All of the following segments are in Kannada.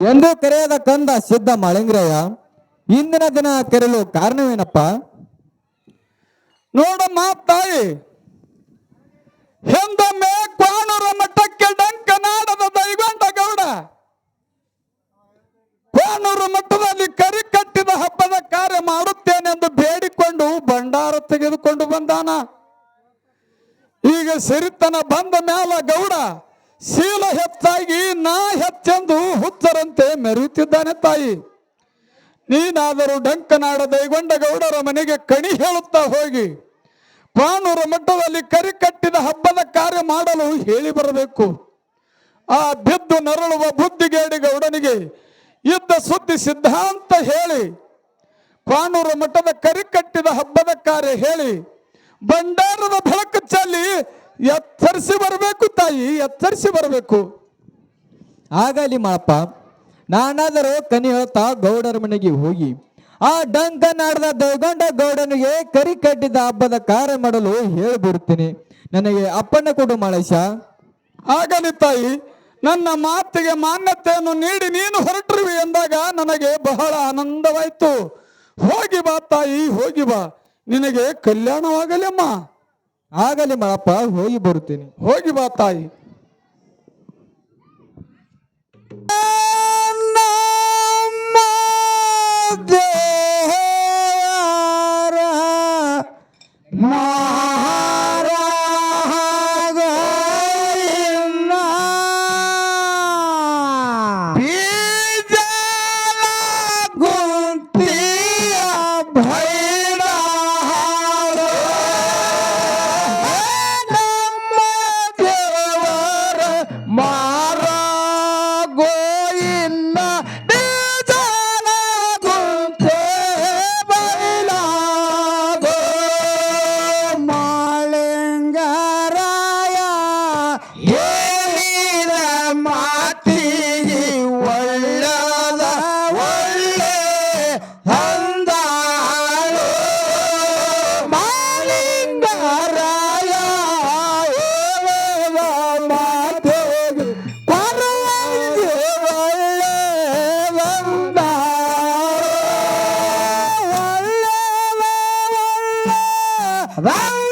ಎಂದು ಕರೆಯದ ಕಂದ ಸಿದ್ಧ ಮಳಿಂಗ್ರಯ್ಯ ಇಂದಿನ ದಿನ ಕರೆಯಲು ಕಾರಣವೇನಪ್ಪ? ನೋಡಮ್ಮ ತಾಯಿ, ಹಿಂದೊಮ್ಮೆ ಕ್ವಾಣೂರ ಮಠಕ್ಕೆ ಡಂಕ ನಾಡದ ದೈಗೊಂಡ ಗೌಡ. ಕ್ವಾಣೂರು ಮಠದಲ್ಲಿ ಕರಿ ಕಟ್ಟಿದ ಹಬ್ಬದ ಕಾರ್ಯ ಮಾಡುತ್ತೇನೆಂದು ಬೇಡಿಕೊಂಡು ಭಂಡಾರ ತೆಗೆದುಕೊಂಡು ಬಂದಾನ. ಈಗ ಸಿರಿತನ ಬಂದ ಮ್ಯಾಲ ಗೌಡ ಶೀಲ ಹೆಚ್ಚಾಗಿ ನಾ ಹೆಚ್ಚೆಂದು ಹುಚ್ಚರಂತೆ ಮೆರೆಯುತ್ತಿದ್ದಾನೆ ತಾಯಿ. ನೀನಾದರೂ ಡಂಕನಾಡ ದೈಗೊಂಡ ಗೌಡರ ಮನೆಗೆ ಕಣಿ ಹೇಳುತ್ತಾ ಹೋಗಿ. ಪಾಣೂರ ಮಠದಲ್ಲಿ ಕರಿ ಕಟ್ಟಿದ ಹಬ್ಬದ ಕಾರ್ಯ ಮಾಡಲು ಹೇಳಿ ಬರಬೇಕು. ಆ ಬಿದ್ದು ನರಳುವ ಬುದ್ಧಿಗೇಡಿ ಗೌಡನಿಗೆ ಇದ್ದ ಸುದ್ದಿ ಸಿದ್ಧಾಂತ ಹೇಳಿ. ಪಾಣೂರ ಮಠದ ಕರಿ ಕಟ್ಟಿದ ಹಬ್ಬದ ಕಾರ್ಯ ಹೇಳಿ. ಭಂಡಾರದ ಬೆಳಕು ಚೆಲ್ಲಿ ಎತ್ತರಿಸಿ ಬರಬೇಕು ತಾಯಿ ಎಚ್ಚರಿಸಿ ಬರಬೇಕು. ಆಗಲಿ ಮಾಪ ನಾನಾದರೂ ಕನಿ ಹೇಳ್ತಾ ಗೌಡರ ಮನೆಗೆ ಹೋಗಿ, ಆ ಡಂಕ ನಾಡದ ದೈಗೊಂಡ ಗೌಡನಿಗೆ ಕರಿ ಕಟ್ಟಿದ ಹಬ್ಬದ ಕಾರ್ಯ ಮಾಡಲು ಹೇಳಿಬಿಡುತ್ತೇನೆ ನನಗೆ ಅಪ್ಪಣ್ಣ ಕೊಡು ಮಾಳೇಶ. ಆಗಲಿ ತಾಯಿ, ನನ್ನ ಮಾತಿಗೆ ಮಾನ್ಯತೆಯನ್ನು ನೀಡಿ ನೀನು ಹೊರಟಿರುವಿ ಎಂದಾಗ ನನಗೆ ಬಹಳ ಆನಂದವಾಯ್ತು. ಹೋಗಿ ಬಾ ತಾಯಿ, ಹೋಗಿ ಬಾ. ನಿನಗೆ ಕಲ್ಯಾಣವಾಗಲಿ ಅಮ್ಮ. ಆಗಲಿ ಮಳಪ್ಪ ಹೋಗಿ ಬರುತ್ತೇನೆ. ಹೋಗಿ ಬಾ ತಾಯಿ. Bye.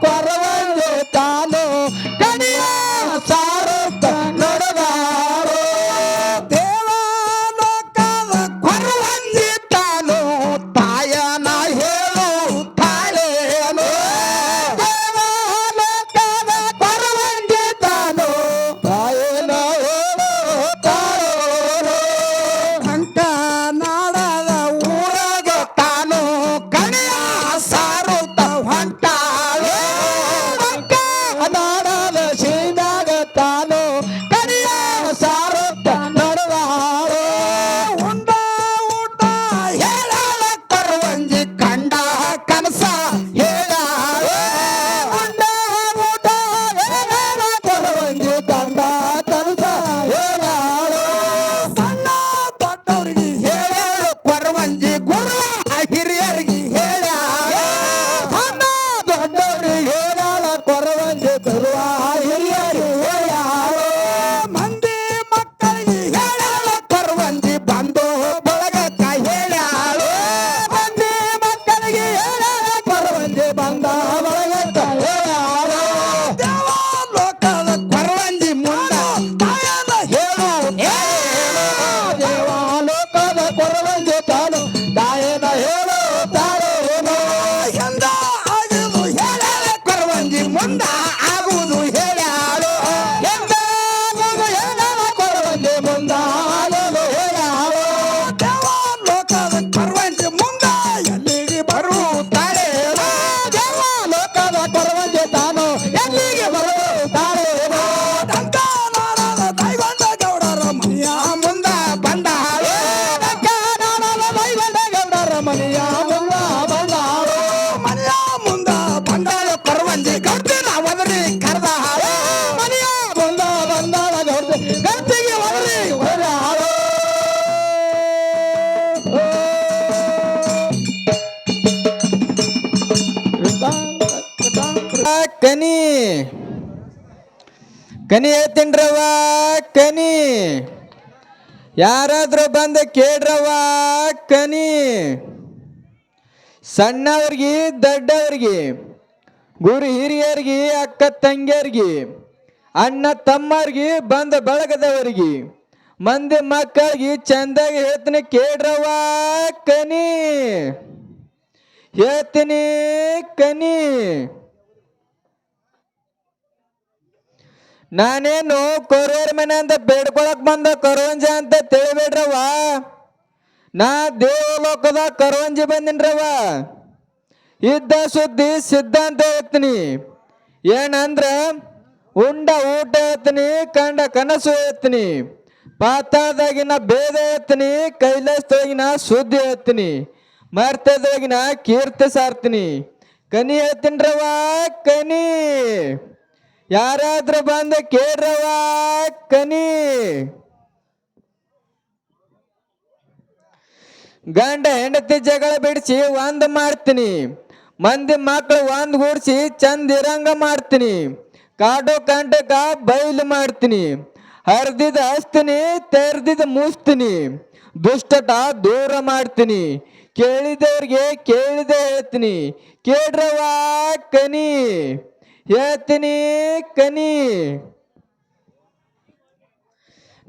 cuarra ಕನಿ. ಕನಿ ಹೇಳ್ತೀನ್ರವ ಕನಿ. ಯಾರಾದ್ರೂ ಬಂದು ಕೇಳ್ರವ ಕನಿ. ಸಣ್ಣವ್ರಿಗೆ, ದೊಡ್ಡವ್ರಿಗೆ, ಗುರು ಹಿರಿಯರಿಗೆ, ಅಕ್ಕ ತಂಗಿಯರಿಗೆ, ಅಣ್ಣ ತಮ್ಮವ್ರಿಗೆ ಬಂದ ಬಳಗದವರಿಗೆ, ಮಂದಿ ಮಕ್ಕಳಿಗೆ ಚಂದಾಗಿ ಹೇಳ್ತೀನಿ ಕೇಳ್ರವ ಕನಿ. ಹೇಳ್ತೀನಿ, ಕನಿ. ನಾನೇನು ಕೊರೋರ್ ಮನೆ ಅಂತ ಬೇಡ್ಕೊಳಕ್ ಬಂದ ಕರೋಂಜ ಅಂತ ತಿಳಿಬೇಡ್ರವ ನಾ ದೇವಲೋಕದ ಕರೋಂಜಿ ಬಂದಿನ್ರವ ಇದ್ದ ಸುದ್ದಿ ಸಿದ್ಧಾಂತ ಹೇಳ್ತೀನಿ. ಏನಂದ್ರ ಉಂಡ ಊಟ ಹೇಳ್ತೀನಿ, ಕಂಡ ಕನಸು ಹೇಳ್ತೀನಿ. ಪಾತಾದಾಗಿನ ಭೇದ ಹೇಳ್ತೀನಿ ಕೈಲಾಸದಾಗಿನ ಸುದ್ದಿ ಹೇಳ್ತೀನಿ. ಮರ್ತದಾಗಿನ ಕೀರ್ತಿ ಸಾರ್ತೀನಿ. ಕನಿ ಹೇಳ್ತೀನ್ರವ ಕನಿ. ಯಾರಾದ್ರೂ ಬಂದ ಕೇಳ್ರವ ಕನಿ ಗಂಡ ಹೆಂಡತಿ ಜಗಳ ಬಿಡಿಸಿ ಒಂದ್ ಮಾಡ್ತೀನಿ. ಮಂದಿ ಮಕ್ಕಳು ಒಂದ್ ಗೂಡ್ಸಿ ಚಂದ ಇರಂಗ ಮಾಡ್ತೀನಿ. ಕಾಡು ಕಂಟಕ ಬೈಲು ಮಾಡ್ತೀನಿ. ಹರಿದಿದ ಹಸ್ತೀನಿ, ತೆರೆದಿದ ಮುಸ್ತೀನಿ. ದುಷ್ಟಟ ದೂರ ಮಾಡ್ತೀನಿ. ಕೇಳಿದವ್ರಿಗೆ ಕೇಳಿದೆ ಹೇಳ್ತೀನಿ. ಕೇಳ್ರವಾ ಕನಿ ಹೇಳ್ತೀನಿ ಕನಿ.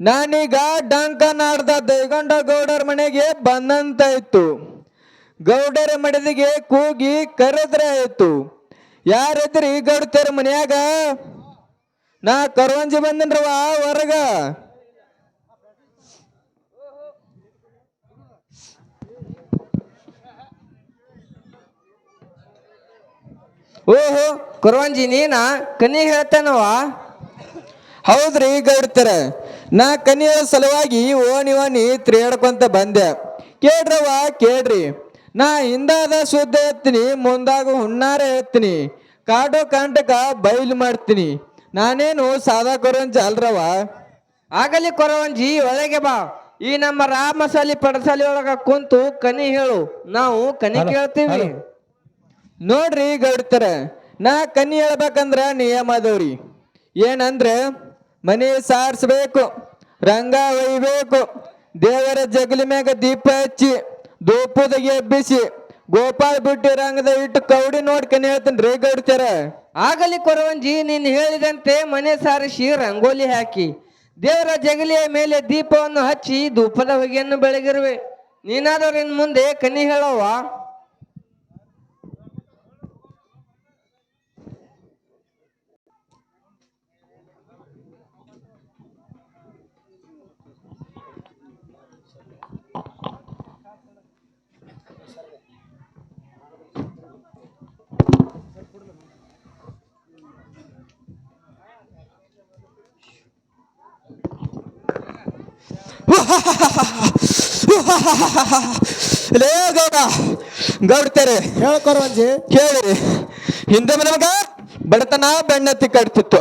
ನಾನೀಗ ಡಂಕ ನಾಡ್ದ ದೈಗೊಂಡ ಗೌಡರ ಮನೆಗೆ ಬಂದಂತಾಯ್ತು. ಗೌಡರ ಮಡದಿಗೆ ಕೂಗಿ ಕರೆದ್ರೆ ಆಯ್ತು ಯಾರಿದ್ರಿ ಗೌಡ್ತಾರ ಮನ್ಯಾಗ? ನಾ ಕರ್ವಂಜಿ ಬಂದನ್ರವ ಹೊರಗ. ಓಹೋ ಕುರವಂಜಿ ನೀನ ಕನಿ ಹೇಳ್ತಾನವ ಹೌದ್ರಿ ಗೌಡ್ತರ. ನಾ ಕನಿಯ ಸಲುವಾಗಿ ಓಣಿ ಓಣಿ ತ್ರೇಡ್ಕೊಂತ ಬಂದೆ. ಕೇಳ್ರವ್ವ ಕೇಳ್ರಿ. ನಾ ಹಿಂದಾದ ಶುದ್ಧ ಎತ್ತೀನಿ ಮುಂದಾಗ ಹುಣ್ಣಾರ ಎತ್ತೀನಿ ಕಾಡು ಕಾಂಟಕ ಬಯಲು ಮಾಡ್ತೀನಿ. ನಾನೇನು ಸಾದಾ ಕೊರವಂಜಿ ಅಲ್ರವ ಆಗಲಿ ಕೊರವಂಜಿ ಒಳಗೆ ಬಾ. ಈ ನಮ್ಮ ರಾಮಸಾಲಿ ಪಡಸಾಲಿ ಒಳಗ ಕುಂತು ಕನಿ ಹೇಳು. ನಾವು ಕನಿ ಕೇಳ್ತೀವಿ. ನೋಡ್ರಿ ಗೌಡ್ತರ ನಾ ಕನ್ನಿ ಹೇಳ್ಬೇಕಂದ್ರ ನಿಯಮ ಅದವ್ರಿ ಏನಂದ್ರೆ, ಮನೆ ಸಾರಿಸ್ಬೇಕು, ರಂಗ ಒಯ್ಬೇಕು, ದೇವರ ಜಗಲಿ ಮ್ಯಾಗ ದೀಪ ಹಚ್ಚಿ ದೋಪುದಾಗೆ ಎಬ್ಬಿಸಿ ಗೋಪಾಲ್ ಬಿಟ್ಟು ರಂಗದ ಇಟ್ಟು ಕೌಡಿ ನೋಡ್ಕೊಂಡು ಹೇಳ್ತೀನಿ ರೀ ಗೌಡ್ತಾರ ಆಗಲಿ ಕೊರವಂಜಿ, ನೀನು ಹೇಳಿದಂತೆ ಮನೆ ಸಾರಿಸಿ ರಂಗೋಲಿ ಹಾಕಿ, ದೇವರ ಜಗಲಿಯ ಮೇಲೆ ದೀಪವನ್ನು ಹಚ್ಚಿ ಧೂಪದ ಹೊಗೆಯನ್ನು ಬೆಳಗಿರುವೆ. ನೀನಾದರೂ ಇನ್ ಮುಂದೆ ಕನಿ ಹೇಳವ್ವ? ಲೇ ಗೌಡ ಗೌಡ್ತಾರೆ. ಹೇಳ್ಕೊರವಂಜಿ ಕೇಳಿ ಹಿಂದೆ ನಮಗ ಬಡತನ ಬೆಣ್ಣತ್ತಿ ಕಟ್ತಿತ್ತು.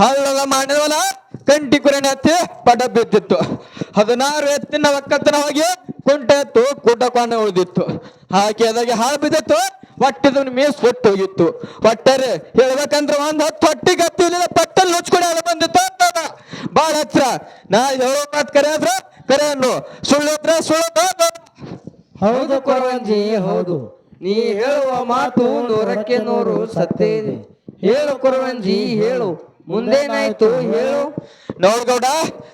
ಹಳ್ಳದ ಮಾಡಿದವಲ್ಲ ಕಂಟಿ ಕುರಣೆ ಹತ್ತಿ ಪಡ ಬಿದ್ದಿತ್ತು. ಹದಿನಾರು ಎತ್ತಿನ ಒಕ್ಕತ್ತನ ಹೋಗಿ ಕುಂಟೆ ಎತ್ತು ಕೂಟ ಕೊನೆ ಉಳಿದಿತ್ತು. ಹಾಕಿ ಅದಾಗಿ ಹಾಳು ಬಿದ್ದಿತ್ತು ಹೊಟ್ಟಿದವನ ಮೇಸ್ ಹೊಟ್ಟು ಹೋಗಿತ್ತು. ಒಟ್ಟಾರೆ ಹೇಳ್ಬೇಕಂದ್ರೆ ಒಂದ್ ಹತ್ತು ಹೊಟ್ಟೆ ಗತ್ತಿ ಇಲ್ಲಿಲ್ಲ ಪಟ್ಟಲ್ಲಿ ಬಂದ ಅಲ್ಲ ಬಂದಿತ್ತು ಬಾಳ ಹತ್ರ. ನಾ ಹೇಳೋ ಮಾತು ಕರೆ ಹತ್ರ ಕರೆ ಅನ್ನು. ಸುಳ್ಳು ಹತ್ರ ಸುಳ್ಳು ಹೌದು ಕೊರವಂಜಿ ಹೌದು. ನೀ ಹೇಳುವ ಮಾತು ನೂರಕ್ಕೆ ನೂರು ಸತ್ಯ ಇದೆ. ಹೇಳು ಕೊರವಂಜಿ ಹೇಳು. ಮುಂದೇನಾಯ್ತು ಹೇಳು. ನೋಡ್ಗೌಡ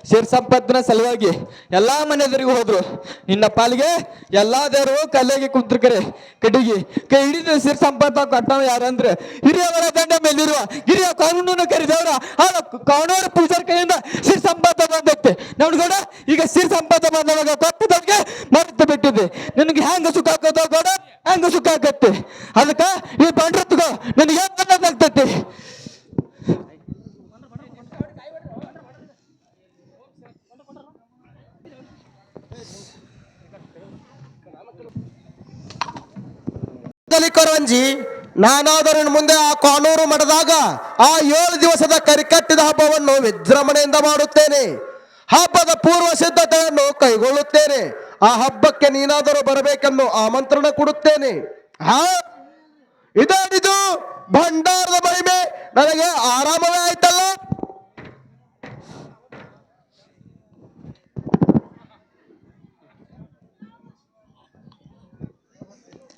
ಸಿರ್ ಸಂಪತ್ತಿನ ಸಲುವಾಗಿ ಎಲ್ಲಾ ಮನೆದರಿಗೂ ಹೋದ್ರು. ನಿನ್ನ ಪಾಲಿಗೆ ಎಲ್ಲಾ ದೇವರು ಕಲ್ಲೆಗೆ ಕುಂತ್ರಿಕರೆ. ಕಡಿಗಿ ಕೈ ಹಿಡಿದು ಸಿರ್ ಸಂಪತ್ತ ಕಟ್ಟವ ಯಾರಂದ್ರೆ, ಹಿರಿಯವರ ದಂಡ ಮೇಲಿರುವ ಹಿರಿಯ ಕಾನೂನನ್ನು ಕರೆದವರ ಆ ಕಾನೂನ ಪೂಜಾರ ಕೈಯಿಂದ ಸಿರ್ ಸಂಪತ್ತ ಬಂದೈತೆ. ನೋಡ್ಗೋಡ ಈಗ ಸಿರ್ ಸಂಪತ್ತ ಬಂದವಾಗ ಕೊಟ್ಟದವ್ರಿಗೆ ಮರೆತು ಬಿಟ್ಟಿದೆ ನಿನಗೆ ಹೆಂಗ ಸುಖ ಆಗೋದು ಗೋಡ ಹೆಂಗ ಸುಖ ಆಗತ್ತೆ ಅದಕ್ಕ ಈ ಬಂಡ್ರತ್ಗೋ ನನಗೆ ಆಗ್ತೈತಿ? ಕೊರವಂಜಿ ನಾನಾದರೂ ಮುಂದೆ ಆ ಕಾನೂರು ಮಡದಾಗ ಆ ಏಳು ದಿವಸದ ಕರಿಕಟ್ಟಿದ ಹಬ್ಬವನ್ನು ವಿಜೃಂಭಣೆಯಿಂದ ಮಾಡುತ್ತೇನೆ. ಹಬ್ಬದ ಪೂರ್ವ ಸಿದ್ಧತೆಯನ್ನು ಕೈಗೊಳ್ಳುತ್ತೇನೆ. ಆ ಹಬ್ಬಕ್ಕೆ ನೀನಾದರೂ ಬರಬೇಕೆಂದು ಆಮಂತ್ರಣ ಕೊಡುತ್ತೇನೆ. ಹಾ? ಇದು ಭಂಡಾರದ ಮಹಿಮೆ. ನನಗೆ ಆರಾಮವೇ ಆಯ್ತಲ್ಲ?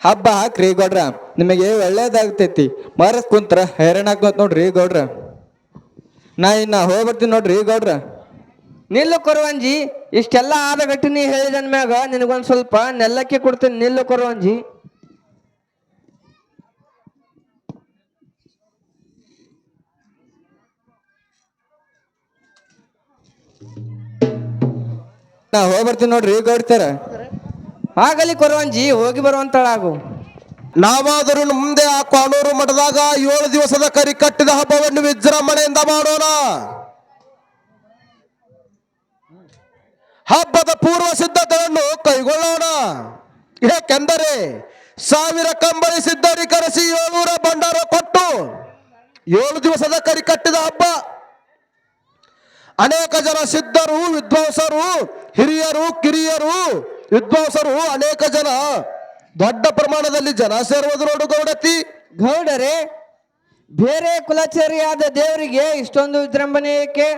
ಹಬ್ಬ ಹಾಕ್ರಿ ಗೌಡ್ರ. ನಿಮಗೆ ಒಳ್ಳೇದಾಗ್ತೈತಿ. ಮರಸ್ ಕುಂತ್ರ ಹೈರಾಣ ಆಗ್ತೈತ್ ನೋಡ್ರಿ ಗೌಡ್ರ. ನಾ ಇನ್ನ ಹೋಗ್ಬರ್ತೀನಿ ನೋಡ್ರಿ ಗೌಡ್ರ. ನಿಲ್ಲು ಕೊರವಂಜಿ ಇಷ್ಟೆಲ್ಲ ಆದ ಘಟನೆ ಹೇಳಿದ ಮ್ಯಾಗ ನಿನಗೊಂದ್ ಸ್ವಲ್ಪ ನೆಲ್ಲಕ್ಕೆ ಕೊಡ್ತೀನಿ ನಿಲ್ಲು ಕೊರವಂಜಿ. ನಾ ಹೋಗ್ಬರ್ತೀನಿ ನೋಡ್ರಿ ಗೌಡ್ತಾರ ಆಗಲಿ ಕೊರವಂಜಿ, ಹೋಗಿ ಬರುವಂತಳಾಗು. ನಾವಾದರೂ ಮುಂದೆ ಆ ಕಾನೂರು ಮಠದಾಗ ಏಳು ದಿವಸದ ಕರಿ ಕಟ್ಟಿದ ಹಬ್ಬವನ್ನು ವಿಜೃಂಭಣೆಯಿಂದ ಮಾಡೋಣ. ಹಬ್ಬದ ಪೂರ್ವ ಸಿದ್ಧತೆಯನ್ನು ಕೈಗೊಳ್ಳೋಣ. ಏಕೆಂದರೆ ಸಾವಿರ ಕಂಬಳಿ ಸಿದ್ಧರಿ ಕರೆಸಿ ಏಳೂರ ಭಂಡಾರ ಕೊಟ್ಟು ಏಳು ದಿವಸದ ಕರಿ ಕಟ್ಟಿದ ಹಬ್ಬ. ಅನೇಕ ಜನ ಸಿದ್ಧರು, ವಿದ್ವಾಂಸರು, ಹಿರಿಯರು, ಕಿರಿಯರು ವಿದ್ವಾಂಸರು ಅನೇಕ ಜನ ದೊಡ್ಡ ಪ್ರಮಾಣದಲ್ಲಿ ಜನ ಸೇರುವುದು ನೋಡು ಗೌಡತಿ. ಗೌಡರೇ ಬೇರೆ ಕುಲಚರಿಯಾದ ದೇವರಿಗೆ ಇಷ್ಟೊಂದು ವಿಜೃಂಭಣೆ ಏಕೆ?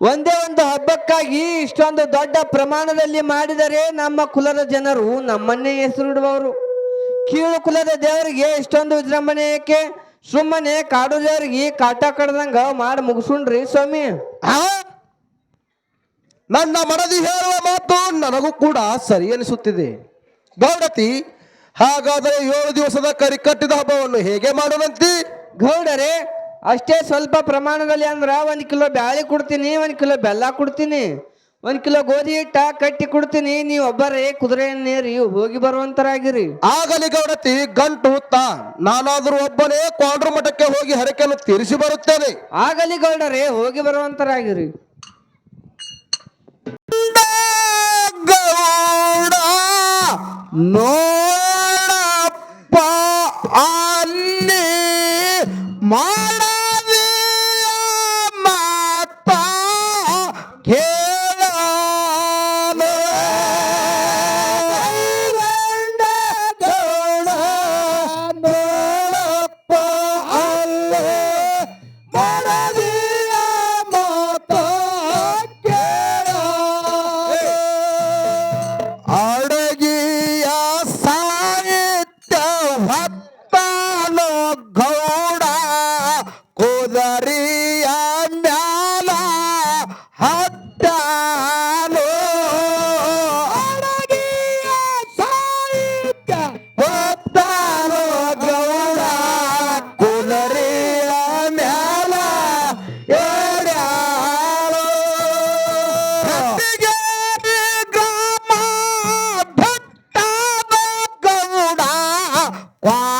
ಒಂದೇ ಒಂದು ಹಬ್ಬಕ್ಕಾಗಿ ಇಷ್ಟೊಂದು ದೊಡ್ಡ ಪ್ರಮಾಣದಲ್ಲಿ ಮಾಡಿದರೆ ನಮ್ಮ ಕುಲದ ಜನರು ನಮ್ಮನ್ನೇ ಹೆಸರಿಡುವವರು. ಕೀಳು ಕುಲದ ದೇವರಿಗೆ ಇಷ್ಟೊಂದು ವಿಜೃಂಭಣೆ ಏಕೆ? ಸುಮ್ಮನೆ ಕಾಡು ದೇವರಿಗೆ ಕಾಟ ಕಡ್ದಂಗ ಮಾಡಿ ಮುಗಿಸ್ಕೊಂಡ್ರಿ ಸ್ವಾಮಿ ಆ? ನನ್ನ ಮನದಿ ಹೇಳುವ ಮಾತು ನನಗೂ ಕೂಡ ಸರಿ ಅನಿಸುತ್ತಿದೆ. ಗೌಡತಿ ಹಾಗಾದರೆ ಏಳು ದಿವಸದ ಕರಿಕಟ್ಟಿದ ಹಬ್ಬವನ್ನು ಹೇಗೆ ಮಾಡೋಣಂತಿ ಗೌಡರೇ ಅಷ್ಟೇ ಸ್ವಲ್ಪ ಪ್ರಮಾಣದಲ್ಲಿ ಅಂದ್ರ ಒಂದು ಕಿಲೋ ಬ್ಯಾಳಿ ಕೊಡ್ತೀನಿ ಒಂದು ಕಿಲೋ ಬೆಲ್ಲ ಕೊಡ್ತೀನಿ ಒಂದು ಕಿಲೋ ಗೋಧಿ ಹಿಟ್ಟ ಕಟ್ಟಿ ಕೊಡ್ತೀನಿ ನೀವು ಒಬ್ಬರೇ ಕುದುರೆಯನ್ನೇರಿ ಹೋಗಿ ಬರುವಂತರಾಗಿರಿ. ಆಗಲಿ ಗೌಡತಿ ಗಂಟು ಹುತ್ತ ನಾನಾದರೂ ಒಬ್ಬನೇ ಕ್ವಾಂಡ್ರು ಮಠಕ್ಕೆ ಹೋಗಿ ಹರಕೆಯನ್ನು ತೀರಿಸಿ ಬರುತ್ತೇನೆ. ಆಗಲಿ ಗೌಡರೇ ಹೋಗಿ ಬರುವಂತರಾಗಿರಿ. ನೋಡಪ್ಪ ಅಲ್ಲಿ Wow.